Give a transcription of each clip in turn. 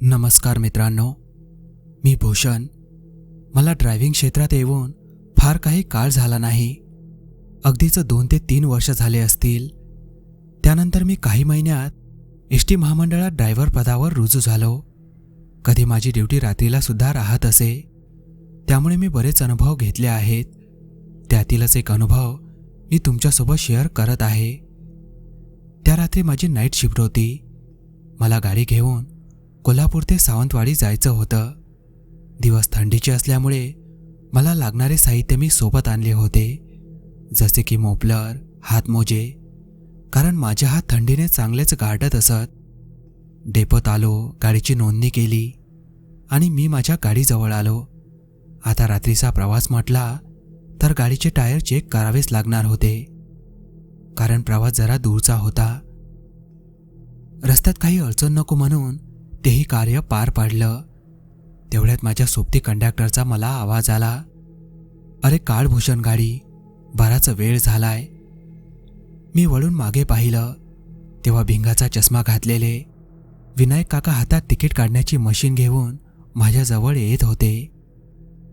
नमस्कार मित्रांनो मी भूषण मला ड्रायव्हिंग क्षेत्रात येऊन फार काही काळ झाला नाही. अगदीच दोन ते तीन वर्ष झाले असतील. त्यानंतर मी काही महिन्यात एस टी महामंडळात ड्रायव्हर पदावर रुजू झालो. कधी माझी ड्युटी रात्रीला सुद्धा राहत असे. त्यामुळे मी बरेच अनुभव घेतले आहेत. त्यातीलच एक अनुभव मी तुमच्यासोबत शेअर करत आहे. त्या रात्री माझी नाईट शिफ्ट होती. मला गाडी घेऊन कोल्हापूर ते सावंतवाडी जायचं होतं. दिवस थंडीचे असल्यामुळे मला लागणारे साहित्य मी सोबत आणले होते. जसे की मोपलर हातमोजे कारण माझ्या हात थंडीने चांगलेच गाठत असत. डेपोत आलो गाडीची नोंदणी केली आणि मी माझ्या गाडीजवळ आलो. आता रात्रीचा प्रवास म्हटला तर गाडीचे टायर चेक करावेच लागणार होते. कारण प्रवास जरा दूरचा होता. रस्त्यात काही अडचण नको म्हणून तेही कार्य पार पाडलं. तेवढ्यात माझ्या सोबती कंडक्टरचा मला आवाज आला अरे काळभूषण गाडी बराच वेळ झालाय. मी वळून मागे पाहिलं तेव्हा भिंगाचा चष्मा घातलेले विनायक काका हातात तिकीट काढण्याची मशीन घेऊन माझ्याजवळ येत होते.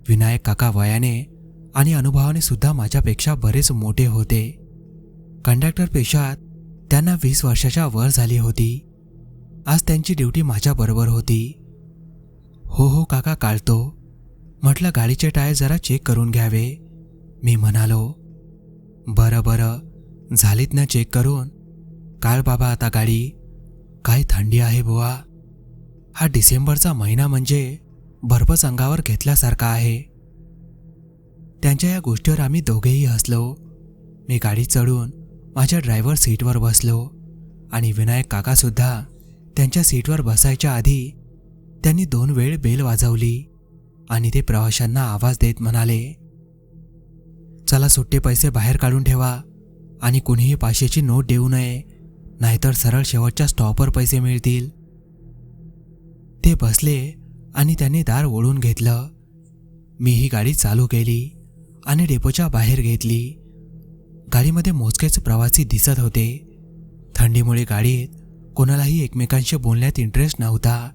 विनायक काका वयाने आणि अनुभवाने सुद्धा माझ्यापेक्षा बरेच मोठे होते. कंडक्टर पेशात त्यांना वीस वर्षाच्या वर झाली होती. आज त्यांची ड्युटी माझ्याबरोबर होती. हो हो काका काढतो. म्हटलं गाडीचे टायर जरा चेक करून घ्यावे. मी म्हणालो बरं बरं झालीत ना चेक करून. काळ बाबा आता गाडी. काय थंडी आहे बुवा. हा डिसेंबरचा महिना म्हणजे बर्फच अंगावर घेतल्यासारखा आहे. त्यांच्या या गोष्टीवर आम्ही दोघेही हसलो. मी गाडी चढून माझ्या ड्रायव्हर सीटवर बसलो आणि विनायक काकासुद्धा त्यांच्या सीटवर बसायच्या आधी त्यांनी दोन वेळ बेल वाजवली आणि ते प्रवाशांना आवाज देत म्हणाले चला सुट्टे पैसे बाहेर काढून ठेवा आणि कुणीही पाचशेची नोट देऊ नये नाहीतर सरळ शेवटच्या स्टॉपवर पैसे मिळतील. ते बसले आणि त्यांनी दार ओढून घेतलं. मी ही गाडी चालू केली आणि डेपोच्या बाहेर घेतली. गाडीमध्ये मोजकेच प्रवासी दिसत होते. थंडीमुळे गाडीत कोणालाही एकमेकांशी बोलण्यात इंटरेस्ट नव्हता.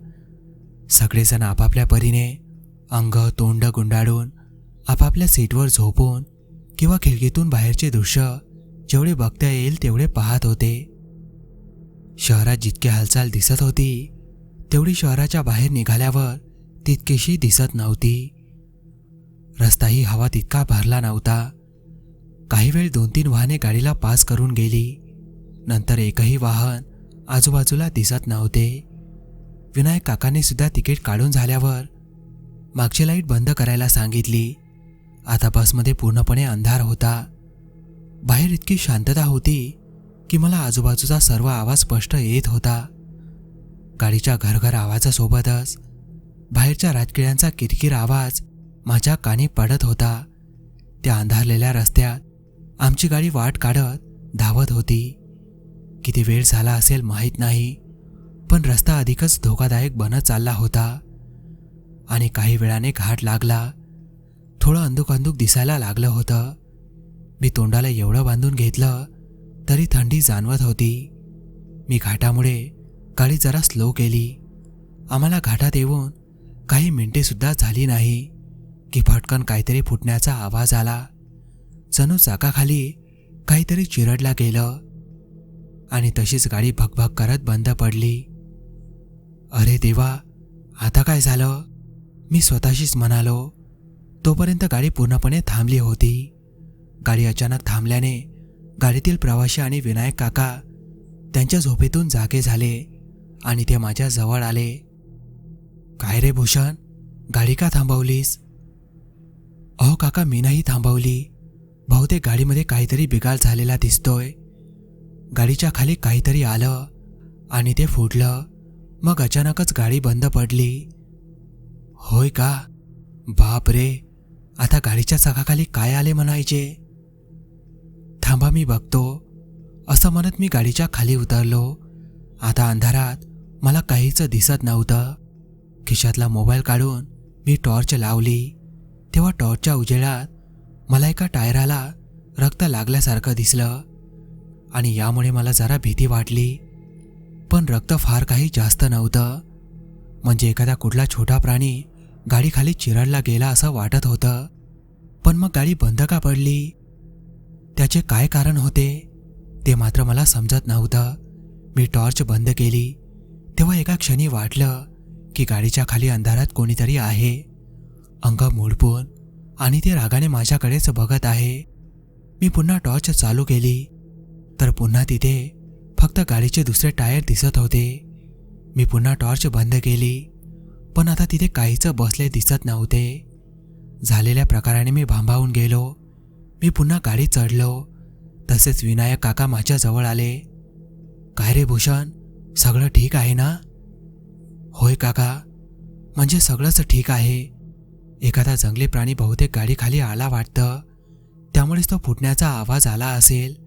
सगळेजण आपापल्या परीने अंग तोंड गुंडाळून आपापल्या सीटवर झोपून किंवा खिडकीतून बाहेरचे दृश्य जेवढे बघता येईल तेवढे पाहत होते. शहरात जितकी हालचाल दिसत होती तेवढी शहराच्या बाहेर निघाल्यावर तितकीशी दिसत नव्हती. रस्ताही हवा तितका भरला नव्हता. काही वेळ दोन तीन वाहने गाडीला पास करून गेली. नंतर एकही वाहन आजूबाजूला दिसत नव्हते. विनायक काकाने सुद्धा तिकीट काढून झाल्यावर मागची लाइट बंद करायला सांगितली. आता बसमध्ये पूर्णपणे अंधार होता. बाहेर इतकी शांतता होती की मला आजूबाजूचा सर्व आवाज स्पष्ट येत होता. गाडीच्या घरघर आवाजासोबतच बाहेरच्या राजकिड्यांचा किरकिर आवाज माझ्या कानी पडत होता. त्या अंधारलेल्या रस्त्यात आमची गाडी वाट काढत धावत होती. किती वेळ झाला असेल माहीत नाही. पण रस्ता अधिकच धोकादायक बनत चालला होता. आणि काही वेळाने घाट लागला. थोडं अंदूक दिसायला लागलं होतं. मी तोंडाला एवढं बांधून घेतलं तरी थंडी जाणवत होती. मी घाटामुळे गाडी जरा स्लो केली. आम्हाला घाटात येऊन काही मिनटेसुद्धा झाली नाही की फटकन काहीतरी फुटण्याचा आवाज आला. जणू चाकाखाली काहीतरी चिरडला गेलं. आणि तशीच गाडी भगभग करत बंद पडली. अरे देवा आता काय झालं? मी स्वतःशीच म्हणालो तोपर्यंत गाडी पूर्णपणे थांबली होती. गाडी अचानक थांबल्याने गाडीतील प्रवासी आणि विनायक काका त्यांच्या झोपेतून जागे झाले आणि ते माझ्या जवळ आले. काय रे भूषण गाडी का थांबवलीस? अहो काका मी नाही थांबवली. बहुतेक गाडीमध्ये काहीतरी बिघाड झालेला दिसतोय. गाडीच्या खाली काहीतरी आलं आणि ते फुटलं. मग अचानकच गाडी बंद पडली. होय का? बाप रे आता गाडीच्या चाकाखाली काय आले म्हणायचे? थांबा मी बघतो. असं म्हणत मी गाडीच्या खाली उतरलो. आता अंधारात मला काहीच दिसत नव्हतं. खिशातला मोबाईल काढून मी टॉर्च लावली. तेव्हा टॉर्चच्या उजेडात मला एका टायराला रक्त लागल्यासारखं दिसलं. आणि यामुळे मला जरा भीती वाटली. पण रक्त फार काही जास्त नव्हतं. म्हणजे एखादा कुठला छोटा प्राणी गाडीखाली चिरडला गेला असं वाटत होतं. पण मग गाडी बंद का पडली? त्याचे काय कारण होते? ते मात्र मला समजत नव्हतं. मी टॉर्च बंद केली. तेव्हा एका क्षणी वाटलं की गाडीच्या खाली अंधारात कोणीतरी आहे. अंग मोडपून आणि ते रागाने माझ्याकडेच बघत आहे. मी पुन्हा टॉर्च चालू केली. तर पुन्हा तिथे फक्त गाडीचे दुसरे टायर दिसत होते. मी पुन्हा टॉर्च बंद केली पण आता तिथे काहीच बसले दिसत नव्हते. झालेल्या प्रकाराने मी भांबावून गेलो. मी पुन्हा गाडी चढलो. तसेच विनायक काका माझ्या जवळ आले. काय रे भूषण सगळं ठीक आहे ना? होय काका म्हणजे सगळंच ठीक आहे. एखादा जंगली प्राणी बहुतेक गाडीखाली आला वाटतं. त्यामुळेच तो फुटण्याचा आवाज आला असेल.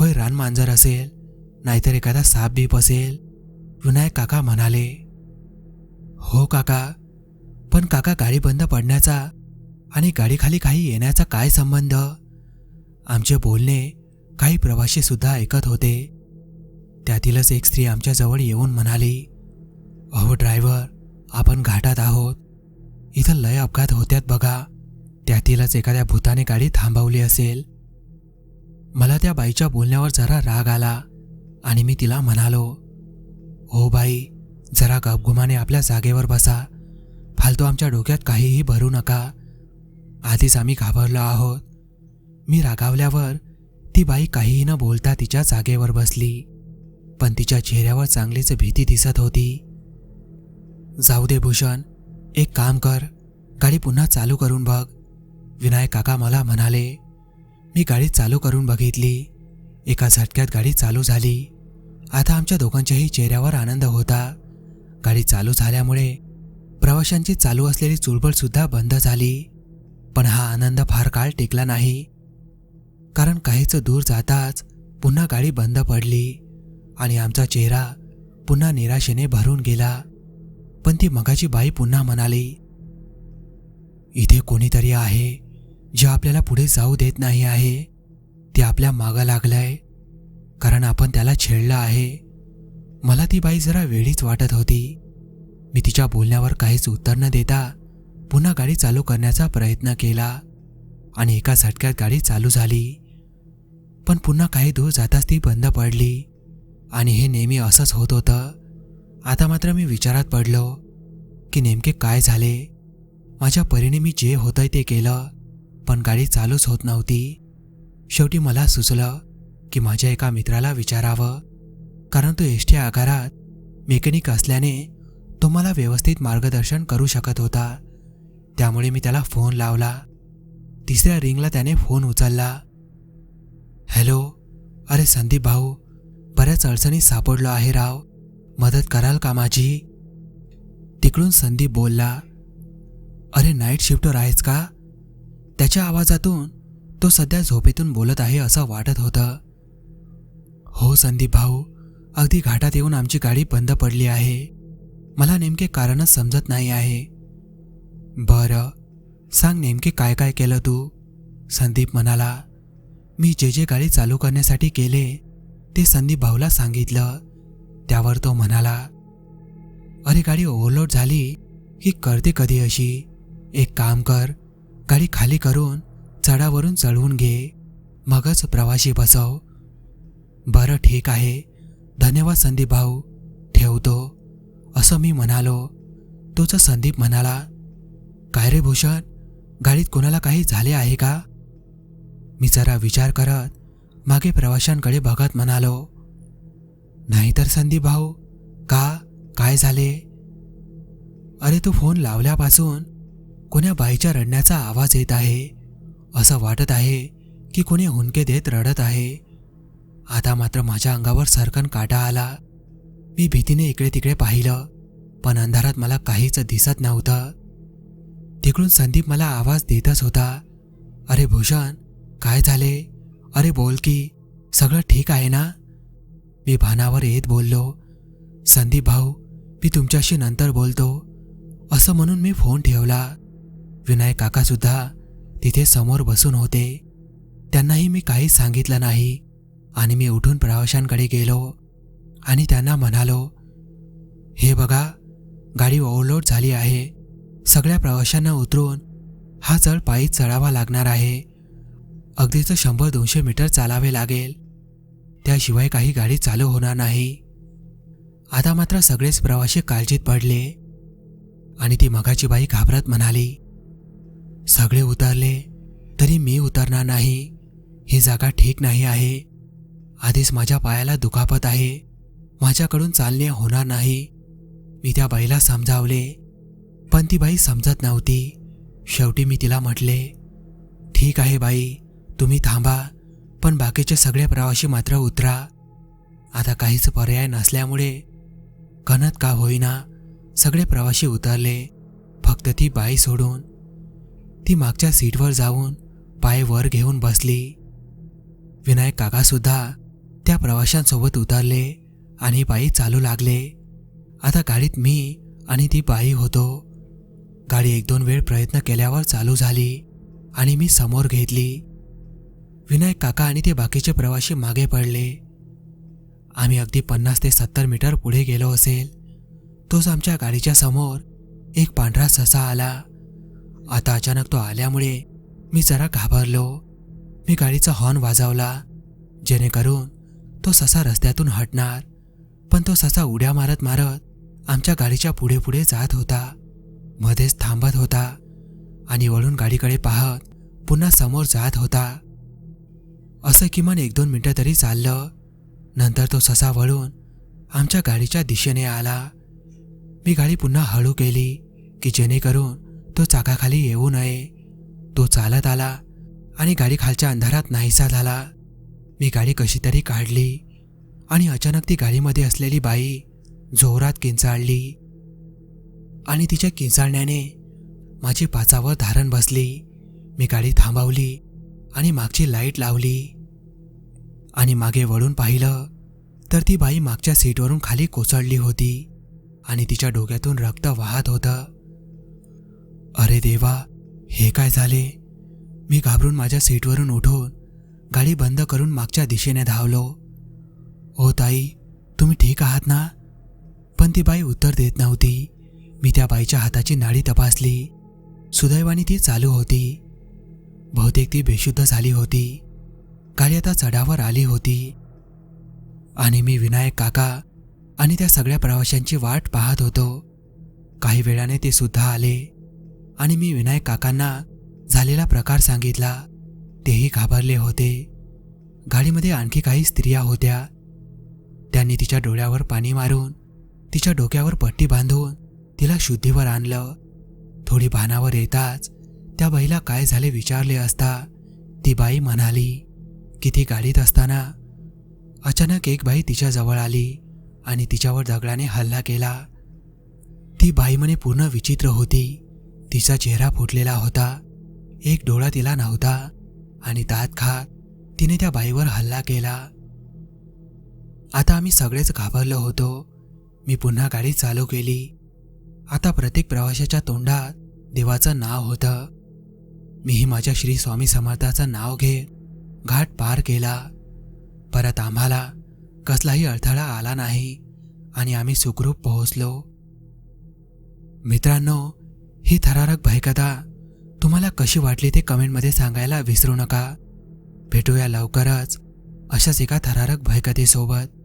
होय रान मांजर असेल नाहीतर एखादा साप बीप असेल. विनायक काका म्हणाले हो काका पण काका गाडी बंद पडण्याचा आणि गाडीखाली काही येण्याचा काय संबंध? आमचे बोलणे काही प्रवासी सुद्धा ऐकत होते. त्यातीलच एक स्त्री आमच्याजवळ येऊन म्हणाली अहो ड्रायव्हर आपण घाटात आहोत. इथं लय अपघात होत्यात बघा. त्यातीलच एखाद्या भूताने गाडी थांबवली असेल. मला त्या बाईच्या बोलण्यावर जरा राग आला आणि मी तिला म्हणालो हो बाई जरा गपगुमाने आपल्या जागेवर बसा. फालतू आमच्या डोक्यात काहीही भरू नका. आधीच आम्ही घाबरलो आहोत. मी रागावल्यावर ती बाई काहीही न बोलता तिच्या जागेवर बसली. पण तिच्या चेहऱ्यावर चांगलीच भीती दिसत होती. जाऊ दे भूषण एक काम कर गाडी पुन्हा चालू करून बघ. विनायक काका मला म्हणाले मी गाडी चालू करून बघितली. एका झटक्यात गाडी चालू झाली. आता आमच्या दोघांच्याही चेहऱ्यावर आनंद होता. गाडी चालू झाल्यामुळे प्रवाशांची चालू असलेली चुळबळसुद्धा बंद झाली. पण हा आनंद फार काळ टिकला नाही. कारण काहीच दूर जाताच पुन्हा गाडी बंद पडली आणि आमचा चेहरा पुन्हा निराशेने भरून गेला. पण ती मगाची बाई पुन्हा म्हणाली इथे कोणीतरी आहे. जे आपल्याला पुढे जाऊ देत नाही आहे ते आपल्या मागं लागलंय. कारण आपण त्याला छेडलं आहे. मला ती बाई जरा वेळीच वाटत होती. मी तिच्या बोलण्यावर काहीच उत्तर न देता पुन्हा गाडी चालू करण्याचा प्रयत्न केला आणि एका झटक्यात गाडी चालू झाली. पण पुन्हा काही दूर जाताच ती बंद पडली आणि हे नेहमी असंच होत होतं. आता मात्र मी विचारात पडलो की नेमके काय झाले? माझ्या परीने मी जे होतंय ते केलं. पण गाडी चालूच होत नव्हती. शेवटी मला सुचलं की माझ्या एका मित्राला विचारावं. कारण तो एस टी आकारात मेकॅनिक असल्याने तो मला व्यवस्थित मार्गदर्शन करू शकत होता. त्यामुळे मी त्याला फोन लावला. तिसऱ्या रिंगला त्याने फोन उचलला. हॅलो अरे संदीप भाऊ बऱ्याच अडचणीत सापडलो आहे राव. मदत कराल का माझी? तिकडून संदीप बोलला. अरे नाईट शिफ्टवर आहेस का? त्याच्या आवाजातून तो सध्या झोपेतून बोलत आहे असं वाटत होतं. हो संदीप भाऊ अगदी घाटात येऊन आमची गाडी बंद पडली आहे. मला नेमके कारणच समजत नाही आहे. बरं सांग नेमके काय काय केलं तू संदीप म्हणाला. मी जे जे गाडी चालू करण्यासाठी केले ते संदीप भाऊला सांगितलं त्यावर तो म्हणाला. अरे गाडी ओव्हरलोड झाली ही करते कधी अशी? एक काम कर गाडी खाली करून चढावरून चढवून घे. मगच प्रवाशी बसव. बरं ठीक आहे. धन्यवाद संदीप भाऊ. ठेवतो. असं मी म्हणालो. तोच संदीप म्हणाला काय रे भूषण? गाडीत कोणाला काही झाले आहे का? मी जरा विचार करत मागे प्रवाशांकडे बघत म्हणालो नाहीतर संदीप भाऊ का? काय झाले? अरे तू फोन लावल्यापासून कोण्या बाईच्या रडण्याचा आवाज येत आहे? असं वाटत आहे की कोणी हुंके देत रडत आहे. आता मात्र माझ्या अंगावर सरकन काटा आला. मी भीतीने इकडे तिकडे पाहिलं पण अंधारात मला काहीच दिसत नव्हतं. तिकडून संदीप मला आवाज देतच होता. अरे भूषण काय झाले? अरे बोल की सगळं ठीक आहे ना? मी भानावर येत बोललो. संदीप भाऊ मी तुमच्याशी नंतर बोलतो. असं म्हणून मी फोन ठेवला. विनायक काकासुद्धा तिथे समोर बसून होते. त्यांनाही मी काहीच सांगितलं नाही. आणि मी उठून प्रवाशांकडे गेलो. आणि त्यांना म्हणालो हे बघा गाडी ओव्हरलोड झाली आहे. सगळ्या प्रवाशांना उतरून हा चढ पायी चढावा लागणार आहे. अगदीच शंभर दोनशे मीटर चालावे लागेल. त्याशिवाय काही गाडी चालू होणार नाही. आता मात्र सगळेच प्रवासी काळजीत पडले. आणि ती मगाची बाई घाबरत म्हणाली सगळे उतरले तरी मी उतरणार नाही. ही जागा ठीक नाही आहे. आधीच माझ्या पायाला दुखापत आहे. माझ्याकडून चालणे होणार नाही. मी त्या बाईला समजावले पण ती बाई समजत नव्हती. शेवटी मी तिला म्हटले ठीक आहे बाई तुम्ही थांबा पण बाकीचे सगळे प्रवासी मात्र उतरा. आता काहीच पर्याय नसल्यामुळे कणत का होईना सगळे प्रवासी उतरले. फक्त ती बाई सोडून ती मागच्या सीटवर जाऊन पाय वर घेऊन बसली. विनायक काकासुद्धा त्या प्रवाशांसोबत उतरले आणि बाई चालू लागले. आता गाडीत मी आणि ती बाई होतो. गाडी एक दोन वेळ प्रयत्न केल्यावर चालू झाली आणि मी समोर घेतली. विनायक काका आणि ते बाकीचे प्रवासी मागे पडले. आम्ही अगदी पन्नास ते सत्तर मीटर पुढे गेलो असेल. तोच आमच्या गाडीच्या समोर एक पांढरा ससा आला. आता अचानक तो आल्यामुळे मी जरा घाबरलो. मी गाडीचा हॉर्न वाजवला जेणेकरून तो ससा रस्त्यातून हटणार पण तो ससा उड्या मारत मारत आमच्या गाडीच्या पुढे पुढे जात होता मध्येच थांबत होता आणि वळून गाडीकडे पाहत पुन्हा समोर जात होता. असं किमान एक दोन मिनटं तरी चाललं नंतर तो ससा वळून आमच्या गाडीच्या दिशेने आला. मी गाडी पुन्हा हळू केली की जेणेकरून तो चाकाखाली येऊ नये. तो चालत आला आणि गाडी खालच्या अंधारात नाहीसा झाला. मी गाडी कशी तरी काढली आणि अचानक ती गाडीमध्ये असलेली बाई जोरात किंचाळली आणि तिच्या किंचाळण्याने माझी पाचावर धारण बसली. मी गाडी थांबवली आणि मागची लाइट लावली आणि मागे वळून पाहिलं तर ती बाई मागच्या सीटवरून खाली कोसळली होती आणि तिच्या डोक्यातून रक्त वाहत होतं. अरे देवा हे काय झाले? मी घाबरून माझ्या सीटवरून उठून गाडी बंद करून मागच्या दिशेने धावलो. ओ ताई तुम्ही ठीक आहात ना? पण ती बाई उत्तर देत नव्हती. मी त्या बाईच्या हाताची नाडी तपासली. सुदैवाने ती चालू होती. बहुतेक ती बेशुद्ध झाली होती. गाडी आता चढावर आली होती. आणि मी विनायक काका आणि त्या सगळ्या प्रवाशांची वाट पाहत होतो. काही वेळाने ते सुद्धा आले. आणि मी विनायक काकांना झालेला प्रकार सांगितला. तेही घाबरले होते. गाडीमध्ये आणखी काही स्त्रिया होत्या. त्यांनी तिच्या डोळ्यावर पाणी मारून तिच्या डोक्यावर पट्टी बांधून तिला शुद्धीवर आणलं. थोडी भानावर येताच त्या बाईला काय झाले विचारले असता ती बाई म्हणाली की ती गाडीत असताना अचानक एक बाई तिच्या जवळ आली आणि तिच्यावर दगडाने हल्ला केला. ती बाई म्हणे पूर्ण विचित्र होती. तिचा चेहरा फुटलेला होता. एक डोळा तिला नव्हता आणि तात खात तिने त्या बाईवर हल्ला केला. आता आम्ही सगळेच घाबरलो होतो. मी पुन्हा गाडी चालू केली. आता प्रत्येक प्रवाशाच्या तोंडात देवाचं नाव होतं. मीही माझ्या श्री स्वामी समर्थाचं नाव घेत घाट पार केला. परत आम्हाला कसलाही अडथळा आला नाही आणि आम्ही सुखरूप पोहोचलो. मित्रांनो ही थरारक भयकथा तुम्हाला कशी वाटली ते कमेंटमध्ये सांगायला विसरू नका. भेटूया लवकरच अशाच एका थरारक भयकथेसोबत.